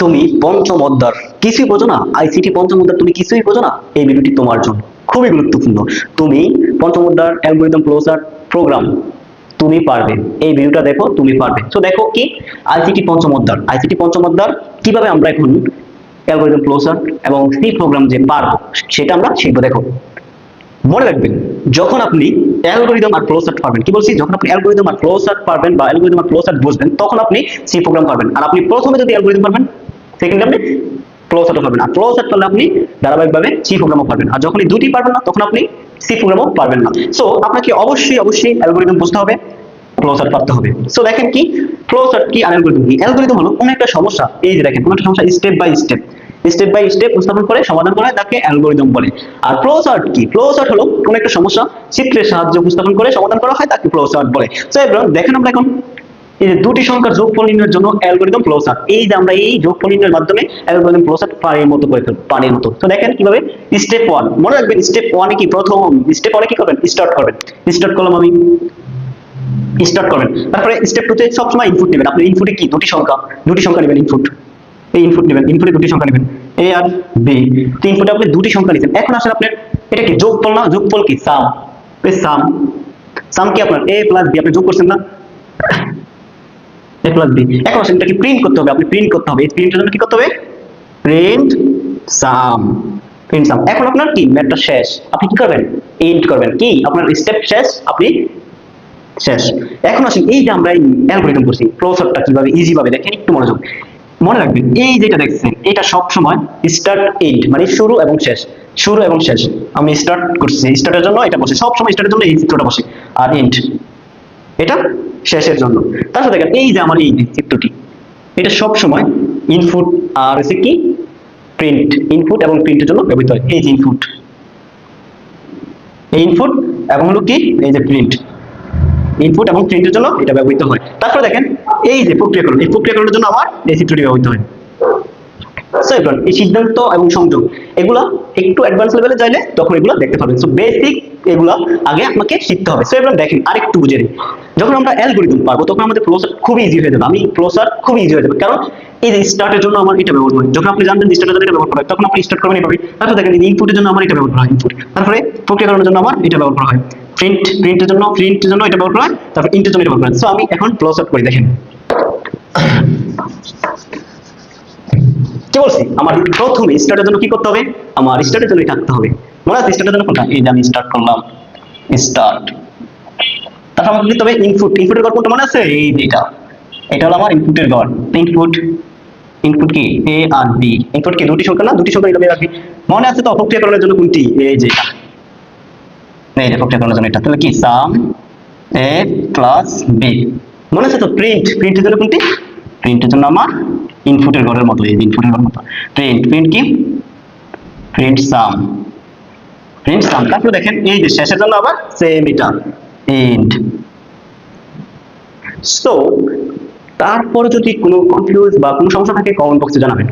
তুমি পঞ্চম অধ্যার কিছুই বোঝো না। আইসিটি পঞ্চম অধ্যার তুমি কিছুই বোঝো না। এই ভিডিওটি তোমার জন্য খুবই গুরুত্বপূর্ণ। তুমি পঞ্চম অধ্যার অ্যালগোরিদম ক্লোজার প্রোগ্রাম তুমি পারবে। এই ভিডিওটা দেখো, তুমি পারবে। তো দেখো কি? আইসিটি পঞ্চম অধ্যার। আইসিটি পঞ্চম অধ্যার কীভাবে আমরা এখন অ্যালগোরিদম ক্লোজার এবং সি প্রোগ্রাম যে পারব, সেটা আমরা শিখব। দেখো, মনে রাখবেন, যখন আপনি অ্যালগোরিদম আর ফ্লোচার্ট পারবেন, কি বলছি? যখন আপনি অ্যালগোরিদম আর ফ্লোচার্ট পারবেন বা অ্যালগোরিদম আর ফ্লোচার্ট বুঝবেন, তখন আপনি সি প্রোগ্রাম পারবেন। আর আপনি প্রথমে যদি অ্যালগোরিদম পারবেন সেকেন্ডে আপনি ফ্লোচার্টও পারবেন আর ফ্লোচার্ট পারলে আপনি ধারাবাহিকভাবে সি প্রোগ্রামও পারবেন। আর যখন দুটি পারবেন না, তখন আপনি সি প্রোগ্রামও পারবেন না। সো আপনাকে অবশ্যই অবশ্যই অ্যালগোরিদম বুঝতে হবে ফ্লোচার্ট পারতে হবে। সো দেখেন কি ফ্লোচার্ট কি আর অ্যালগোরিদম কি? অ্যালগোরিদম হলো কোন একটা সমস্যা। এই যে দেখেন, কোন একটা সমস্যা step by step step by step উপস্থাপন করে, সমাধান করে, তাকে অ্যালগোরিদম বলে। আর ফ্লোচার্ট কি? ফ্লোচার্ট হলো কোন একটা সমস্যা, চিত্রের সাহায্যে উপস্থাপন করে, সমাধান করা হয়, তাকে ফ্লোচার্ট বলে। সো এবার দেখেন আমরা এখন এই যে দুটি সংখ্যার যোগফল নির্ণয়ের জন্য অ্যালগোরিদম ফ্লোচার্ট এই যে আমরা এই যোগফল নির্ণয়ের মাধ্যমে অ্যালগোরিদম ফ্লোচার্ট পানির মতো করে ফেলব, পানির মতো। তো দেখেন কীভাবে? স্টেপ ওয়ান মনে রাখবেন স্টেপ ওয়ানে কি প্রথম স্টেপ ওয়ানে কি করবেন? স্টার্ট করবেন। স্টার্ট করলাম আমি। স্টার্ট করবেন। তারপরে স্টেপ টুতে সবসময় ইনপুট নেবেন। আপনি ইনপুটে কি? দুটি সংখ্যা। দুটি সংখ্যা নেবেন ইনপুট এই ইনপুট নেবেন। ইনপুটে দুটি সংখ্যা নেবেন। এ আর বি তো ইনপুটে আপনি দুটি সংখ্যা নিচ্ছেন এখন আসলে আপনার এটা কি যোগফল না? যোগফল কি? সাম এই সাম সাম কি আপনার? এ প্লাস বি আপনি যোগ করছেন না? এ প্লাস বি এখন আসলে এটাকে প্রিন্ট করতে হবে। আপনি প্রিন্ট করতে হবে। এই প্রিন্টের জন্য কি করতে হবে? প্রিন্ট সাম প্রিন্ট সাম এখন আপনার কি? ম্যাথটা শেষ। আপনি কি করবেন? ইন্ট করবেন। কি? আপনার স্টেপ শেষ, আপনি শেষ। এখন আসেন, এই যে আমরা এই অ্যালগোরিদম করছি প্রসেসরটা কীভাবে ইজি ভাবে, দেখেন, একটু মনোযোগ। মনে রাখবেন, এই যেটা দেখছেন, এটা সব সময় স্টার্ট এন্ড মানে শুরু এবং শেষ। শুরু এবং শেষ। আমি স্টার্ট করছি স্টার্টের জন্য এটা বসে। সব সময় স্টার্টের জন্য এই চিত্রটা বসে। আর এন্ড এটা শেষের জন্য। তারপর দেখেন, এই যে আমার এই চিত্রটি, এটা সব সময় ইনপুট আর হচ্ছে কি? প্রিন্ট ইনপুট এবং প্রিন্টের জন্য ব্যবহৃত হয়। এই যে ইনপুট এই ইনপুট এবং হলো কি? এই যে প্রিন্ট ইনপুট এবং প্রিন্টের জন্য এটা ব্যবহৃত হয়। তারপরে দেখেন, এই যে প্রক্রিয়াকরণ, এই প্রক্রিয়াকরণের জন্য আমার এই চিত্রটি ব্যবহৃত হয়। সো এবার এই সিদ্ধান্ত এবং সংযোগ, এগুলা একটু অ্যাডভান্স লেভেলে যাইলে তখন এগুলো দেখতে পাবেন। সো বেসিক এগুলো আগে আপনাকে শিখতে হবে। সো এবার দেখেন আরেকটু বুঝে নিই। যখন আমরা অ্যালগোরিদম পারব তখন আমাদের ফ্লোচার্ট খুবই ইজি হয়ে যাবে। আমি ফ্লোচার্ট খুবই ইজি হয়ে যাবে। কারণ এই যে স্টার্টের জন্য আমার এটা ব্যবহার হয়। যখন আপনি জানবেন স্টার্টের জন্য এটা ব্যবহার করা হয়, তখন আপনি স্টার্ট করবেন এইভাবে তারপর দেখেন ইনপুটের জন্য আমার এটা ব্যবহার করা হয় ইনপুট তারপরে প্রক্রিয়াকরণের জন্য আমার এটা ব্যবহার করা হয়। প্রিন্ট প্রিন্টের জন্য প্রিন্টের জন্য এটা ব্যবহার করা হয়। তারপর ইন্টের জন্য এটা ব্যবহার করা হয়। সো আমি এখন ফ্লোচার্ট করি, দেখেন। কি বলছি? আমার প্রথমে স্টার্টের জন্য কি করতে হবে? আমার স্টার্টের জন্য থাকতে হবে। মনে আছে স্টার্টের জন্য কোনটা? এই যে আমি স্টার্ট করলাম। স্টার্ট তারপর আমাকে দিতে হবে ইনপুট ইনপুটের ঘর কোনটা মনে আছে? এই এটা। এটা হলো আমার ইনপুটের ঘর ইনপুট ইনপুট কি? এ আর বি ইনপুট কি? দুটি সংখ্যা না? দুটি সংখ্যা নিলামে রাখবি মনে আছে তো প্রক্রিয়াকরণের জন্য কোনটি? এই যে এটা। এই যে প্রক্রিয়াকরণের জন্য এটা। তাহলে কি? সাম এ প্লাস বি মনে আছে তো? প্রিন্ট প্রিন্টের জন্য কোনটি? প্রিন্টের জন্য আমার ইনপুটের ঘরের মতো, এই ইনপুটের ঘরের মতো। প্রিন্ট প্রিন্ট কি? প্রিন্ট সাম প্রিন্ট সাম তারপরে দেখেন, এই যে শেষের জন্য আবার সেম এটা। এন্ড সো তারপরে যদি কোনো কনফিউজ বা কোনো সমস্যা থাকে কমেন্ট বক্সে জানাবেন।